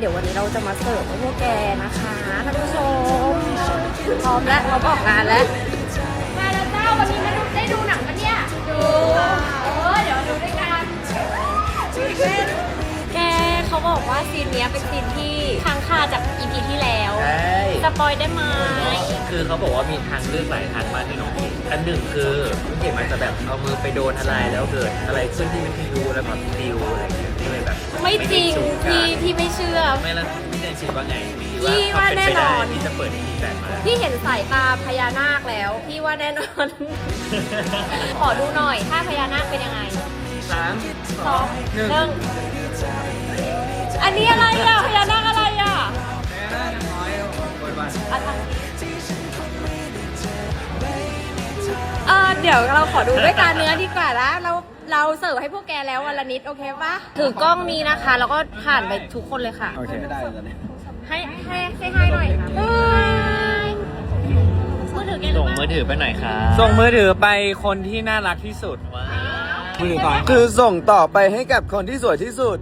เดี๋ยววันนี้เราจะมาเสิร์ฟให้พวกแกนะคะท่านผู้ชมพร้อมแล้วเราบอกงานแล้วมาแล้วเจ้าวันนี้มาดูได้ดูหนังปะเนี่ยดูเออเดี๋ยวดูด้วยกันแกเขาบอกว่าซีนเนี้ยเป็นซีนที่ค้างคาจาก EP ที่แล้วใช่สปอยได้ไหมคือเขาบอกว่ามีทางเลือกหลายทางมากที่น้องเอกอันหนึ่งคือน้องเอกมันจะแบบเอามือไปโดนอะไรแล้วเกิดอะไรขึ้นที่วิทยุแล้วแบบดิวอะไรอย่างเงี้ยก็ เลยแบบไม่จริงได้พี่จูนพี่ไม่เชื่อกันไม่แล้วพี่แดนคิดว่าไงพี่ว่าแน่นอนที่จะเปิดทีแบบมาพี่เห็นสายตาพญานาคแล้ว พี่ว่าแน่นอน ขอดูหน่อยถ้าพญานาคเป็นยังไงสามสองหนึ่งอันนี้อะไรอะพญานาคอะไรอะอะไรเออเดี๋ยวเราขอดูด้วยตาเนื้อดีกว่านะเรา เราเสิร์ฟให้พวกแกแล้ววันละนิดโอเคปะถือกล้องนี้นะคะ แล้วก็ผ่านไปทุกคนเลยค่ะ โอเคไม่ได้ตอนนี้ให้ให้ให้ให้หน่อยบายมือถือแกหรืส่องเปล่ามือถือไปหน่อยครับส่งมือถือไปคนที่น่ารักที่สุด ว้าวมือถือต่อคือส่งต่อไปให้กับคนที่สวยที่สุด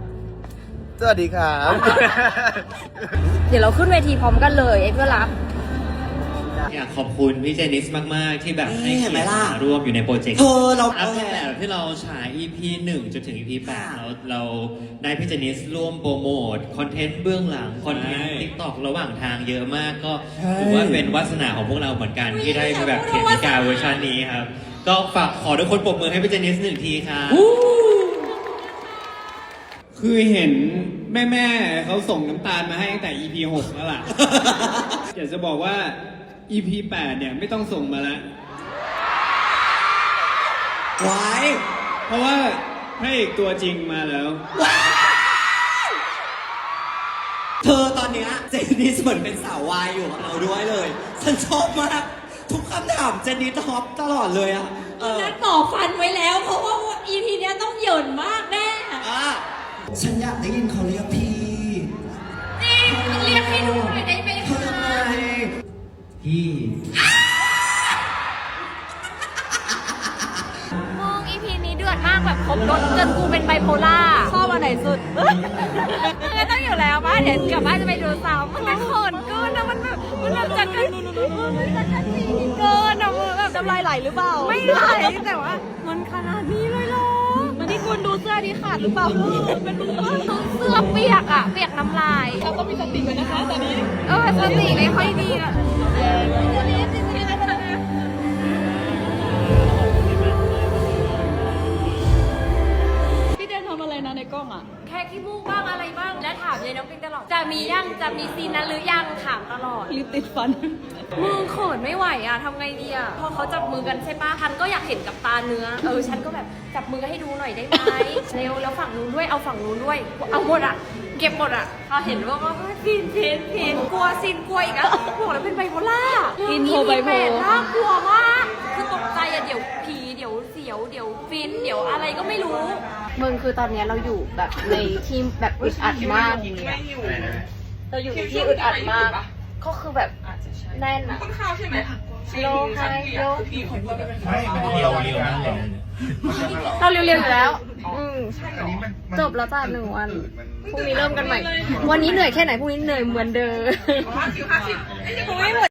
สวัสดีครับ เดี๋ยวเราขึ้นเวทีพร้อมกันเลยไอ้เพื่อนรัก อยากขอบคุณพี่เจนิสมาก ๆ ที่แบบให้เห็นไหมเกียรติล่ะมาร่วมอยู่ในโปรเจกต์ เธอเราอัพตั้งแต่ที่เราฉาย EP 1 จนถึง EP 8เราเราได้พี่เจนิสร่วมโปรโมท คอนเทนต์เบื้องหลัง คอนเทนต์ติ๊กตอกระหว่างทางเยอะมากก็ถือว่าเป็นวาสนาของพวกเราเหมือนกันที่ได้แบบเขียนนิกาเวอร์ชันนี้ครับ ก็ฝากขอทุกคนปรบมือให้พี่เจนิสหนึ่งทีครับ คือเห็นแม่แม่ๆเขาส่งน้ำตาลมาให้ตั้งแต่ EP 6แล้วล่ะ อยากจะบอกว่า EP 8 เนี่ยไม่ต้องส่งมาแล้ว ไว้เพราะว่าพระเอกตัวจริงมาแล้ว เธอตอนเนี้ยเจนนิสเหมือนเป็นสาววายอยู่กับเราด้วยเลย ฉันชอบมาก ทุกคำถามเจนนิสท็อปตลอดเลยอะเออ นัดต่อฟันไว้แล้ว เพราะว่า EP เพี่มอง EP นี้เดือดมากแบบครบรถจนกูเป็นไบโพล่าชอบอันไหนสุดมันต้องอยู่แล้วป่ะเดี๋ยวกลับบ้านจะไปดูซ้ำมันเป็นเขินเกินนะมันแบบมันแบบจัดกันมันจัดกันสีเกินอะมึงแบบน้ำลายไหลหรือเปล่า ไม่ไหลแต่ว่า มันขนาดนี้เลยเหรอมันที่คุณดูเสื้อที่ขาดหรือเปล่ามันดูเสื้อเปียกอะเปียกน้ำลายเราต้องมีสติกันนะคะตอนนี้เออสติไม่ค่อยดีอะ ถามยายน้องปิงตลอด จะมียังจะมีซีนนั้นหรือยังถามตลอด ลิปติดฟันมือเขินไม่ไหวอะทำไงดีอะพอเขาจับมือกันใช่ปะฉันก็อยากเห็นกับตาเนื้อ เออฉันก็แบบจับมือให้ดูหน่อยได้ไหม เร็วแล้วฝั่งนู้นด้วยเอาฝั่งนู้นด้วย เอาหมดอะ เก็บหมดอะพอเห็นว่าว่าซีนเพนเพนกลัวซีนกลัวอีกอะบอกแล้วเป็นไบโพล่าอินโทรไบโพมีแปดน่ากลัวมากคือตกใจอะเดี๋ยวผีเดี๋ยวเสียวเดี๋ยวฟินเดี๋ยวอะไรก็ไม่รู้ มึงคือตอนนี้เราอยู่แบบในที่แบบอึดอัดมากเราอยู่ในที่อึดอัดมาก ก็คือแบบแน่นอะโลไฮโลเรียวเรียวมากเลยนะเราเร็วๆอยู่แล้ว อืมจบแล้วจ้าหนึ่งวัน พรุ่งนี้เริ่มกันใหม่ วันนี้เหนื่อยแค่ไหนพรุ่งนี้เหนื่อยเหมือนเดิมไม่หมด